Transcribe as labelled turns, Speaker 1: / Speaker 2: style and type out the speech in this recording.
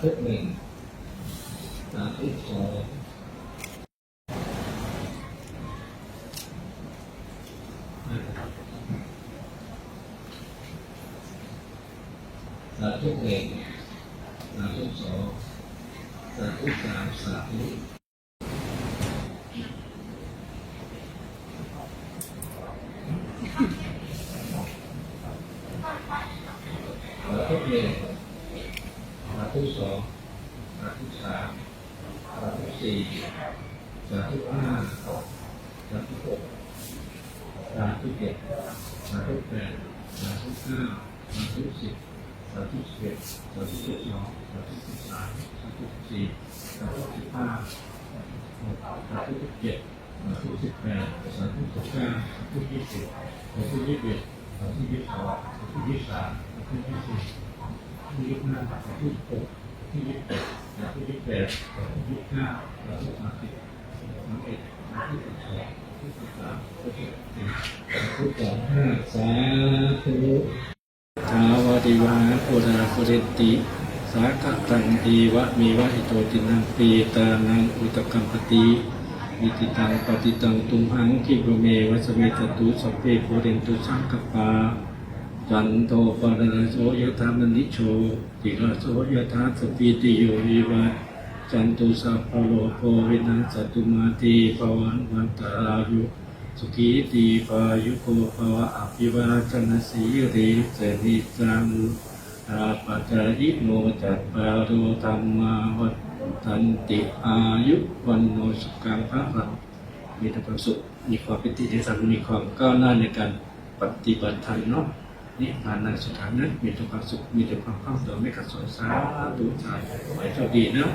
Speaker 1: สาธุหนึ่งสาธุสองสาธุหนึ่งสา ธุสองสาธุสามสาธุสี่สาธุห้าสาธุหกสาธุเจ็ดสาธุแปดสาธุเก้าสาธุสิบสาธุสิบเอ็ดสาธุสิบสองสาธุสิบสามสาธุสิบสี่สาธุสิบห้าสาธุสิบเจ็ดสาธุสิบแปดสาธุสิบเก้าสาธุยี่สิบสาธุยี่สิบเอ็ดสาธุยี่สิบสองสาธุยี่สิบสามสาธุยี่สิบ ที่ยี่สิบห้าที่ยี่สิบหกที่ยี่สิบเจ็ดที่ยี่สิบแปดที่ยี่สิบห้าที่สามสิบสามเอ็ดที่สิบสองที่สิบสามที่สิบสี่ที่สองห้าสาธุทาวดิวาปุราปุเรติสาขตังดีวะมีวะอิโตตินังปีตานังอุตกัมปติมิติตังปฏิตังตุมหังคิโรเมวัสเมตตุสัพเพโพเรนตุสังกปา จันโทปะระโสยธามนิโชติระโสยธาสปีติโยวิวัตจันตุสัพพโลโควินัสตุมาติปวันวันตรายุสุขีตีปายุโกภวะอภิวาจนสีริเสนิจังราปัจจยิโมจัตปารุธรรมาวัฏันติอายุวันโนสุขังพระรังมีแต่ความสุขมีความปิติในสังมีความก้าวหน้าในการปฏิบัติธรรมเนาะ นิพพานในสุดท้ายนั้นมีแต่ความสุขมีแต่ความเข้าถึงไม่ขัดสนสาธุใจขอให้โชคดีเนาะ